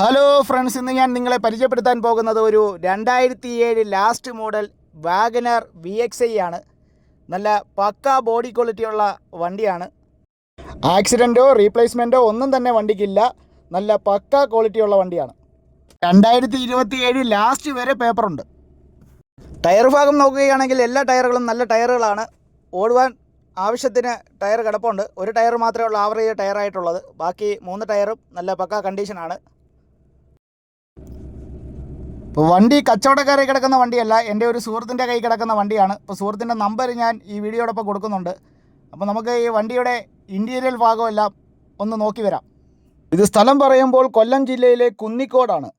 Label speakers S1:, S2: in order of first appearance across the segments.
S1: Hello friends ഇന്ന് ഞാൻ നിങ്ങളെ പരിചയപ്പെടുത്താൻ പോകുന്നത് ഒരു രണ്ടായിരത്തി ഏഴ് last model WagonR V X I ആണ്. നല്ല പക്ക ബോഡി ക്വാളിറ്റിയുള്ള വണ്ടിയാണ്. ആക്സിഡന്റോ റീപ്ലേസ്മെന്റോ ഒന്നും തന്നെ വണ്ടിക്കില്ല. നല്ല പക്ക ക്വാളിറ്റിയുള്ള വണ്ടിയാണ്. രണ്ടായിരത്തി ഇരുപത്തി ഏഴ് ലാസ്റ്റ് വരെ പേപ്പറുണ്ട്. ടയർ ഭാഗം നോക്കുകയാണെങ്കിൽ എല്ലാ ടയറുകളും നല്ല ടയറുകളാണ് ഓടുവാൻ ആവശ്യത്തിന് ടയർ കിടപ്പുണ്ട്. ഒരു ടയർ മാത്രമേ ഉള്ളൂ ആവറേജ് ടയറായിട്ടുള്ളത് ബാക്കി മൂന്ന് ടയറും നല്ല പക്ക കണ്ടീഷനാണ് ഇപ്പോൾ വണ്ടി കച്ചവടക്കാരെ കിടക്കുന്ന വണ്ടിയല്ല എന്റെ ഒരു സുഹൃത്തിന്റെ കൈ കിടക്കുന്ന വണ്ടിയാണ്. ഇപ്പോൾ സുഹൃത്തിന്റെ നമ്പർ ഞാൻ ഈ വീഡിയോടൊപ്പം കൊടുക്കുന്നുണ്ട്. അപ്പോൾ നമുക്ക് ഈ വണ്ടിയുടെ ഇന്റീരിയൽ ഭാഗമെല്ലാം ഒന്ന് നോക്കി വരാം. ഇത് സ്ഥലം പറയുമ്പോൾ കൊല്ലം ജില്ലയിലെ കുന്നിക്കോടാണ്.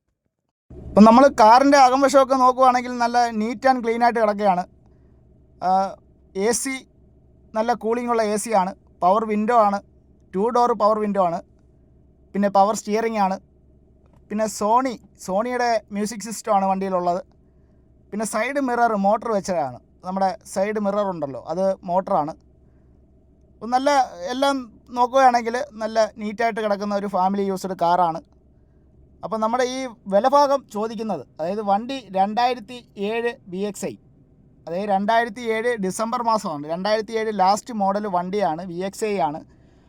S1: ഇപ്പം നമ്മൾ കാറിന്റെ അകംവശമൊക്കെ നോക്കുവാണെങ്കിൽ നല്ല നീറ്റ് ആൻഡ് ക്ലീൻ ആയിട്ട് കിടക്കുകയാണ്. എ സി നല്ല കൂളിംഗ് ഉള്ള എ സി ആണ്. പവർ വിൻഡോ ആണ്. ടു ഡോർ പവർ വിൻഡോ ആണ്. പിന്നെ പവർ സ്റ്റിയറിംഗ് ആണ്. പിന്നെ സോണി സോണിയുടെ മ്യൂസിക് സിസ്റ്റമാണ് വണ്ടിയിലുള്ളത്. പിന്നെ സൈഡ് മിറർ മോട്ടർ വെച്ചതാണ്. നമ്മുടെ സൈഡ് മിറർ ഉണ്ടല്ലോ അത് മോട്ടറാണ്. നല്ല എല്ലാം നോക്കുകയാണെങ്കിൽ നല്ല നീറ്റായിട്ട് കിടക്കുന്ന ഒരു ഫാമിലി യൂസ്ഡ് കാറാണ്. അപ്പോൾ നമ്മുടെ ഈ വിലഭാഗം ചോദിക്കുന്നത് അതായത് വണ്ടി രണ്ടായിരത്തി ഏഴ് ബി എക്സ് ഐ അതായത് രണ്ടായിരത്തി ഏഴ് ഡിസംബർ മാസമാണ്. രണ്ടായിരത്തി ഏഴ് ലാസ്റ്റ് മോഡൽ വണ്ടിയാണ് വി എക്സ് ഐ ആണ്.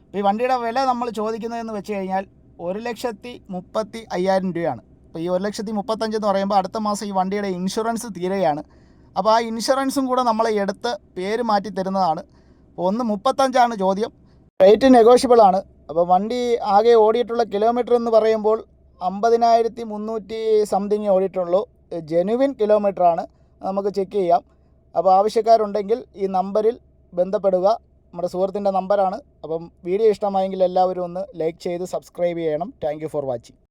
S1: അപ്പോൾ ഈ വണ്ടിയുടെ വില നമ്മൾ ചോദിക്കുന്നതെന്ന് വെച്ച് കഴിഞ്ഞാൽ ഒരു ലക്ഷത്തി മുപ്പത്തി അയ്യായിരം രൂപയാണ്. അപ്പോൾ ഈ ഒരു ലക്ഷത്തി മുപ്പത്തഞ്ച് എന്ന് പറയുമ്പോൾ അടുത്ത മാസം ഈ വണ്ടിയുടെ ഇൻഷുറൻസ് തീരുകയാണ്. അപ്പോൾ ആ ഇൻഷുറൻസും കൂടെ നമ്മൾ എടുത്ത് പേര് മാറ്റി തരുന്നതാണ്. ഒന്ന് മുപ്പത്തഞ്ചാണ് ചോദ്യം. റേറ്റ് നെഗോഷ്യബിൾ ആണ്. അപ്പോൾ വണ്ടി ആകെ ഓടിയിട്ടുള്ള കിലോമീറ്റർ എന്ന് പറയുമ്പോൾ അമ്പതിനായിരത്തി മുന്നൂറ്റി സംതിങ് ഓടിയിട്ടുള്ളൂ. ജെനുവിൻ കിലോമീറ്ററാണ് നമുക്ക് ചെക്ക് ചെയ്യാം. അപ്പോൾ ആവശ്യക്കാരുണ്ടെങ്കിൽ ഈ നമ്പറിൽ ബന്ധപ്പെടുക. നമ്മുടെ സുഹൃത്തിന്റെ നമ്പറാണ്. അപ്പം വീഡിയോ ഇഷ്ടമായെങ്കിൽ എല്ലാവരും ഒന്ന് ലൈക്ക് ചെയ്ത് സബ്സ്ക്രൈബ് ചെയ്യണം. Thank for watching.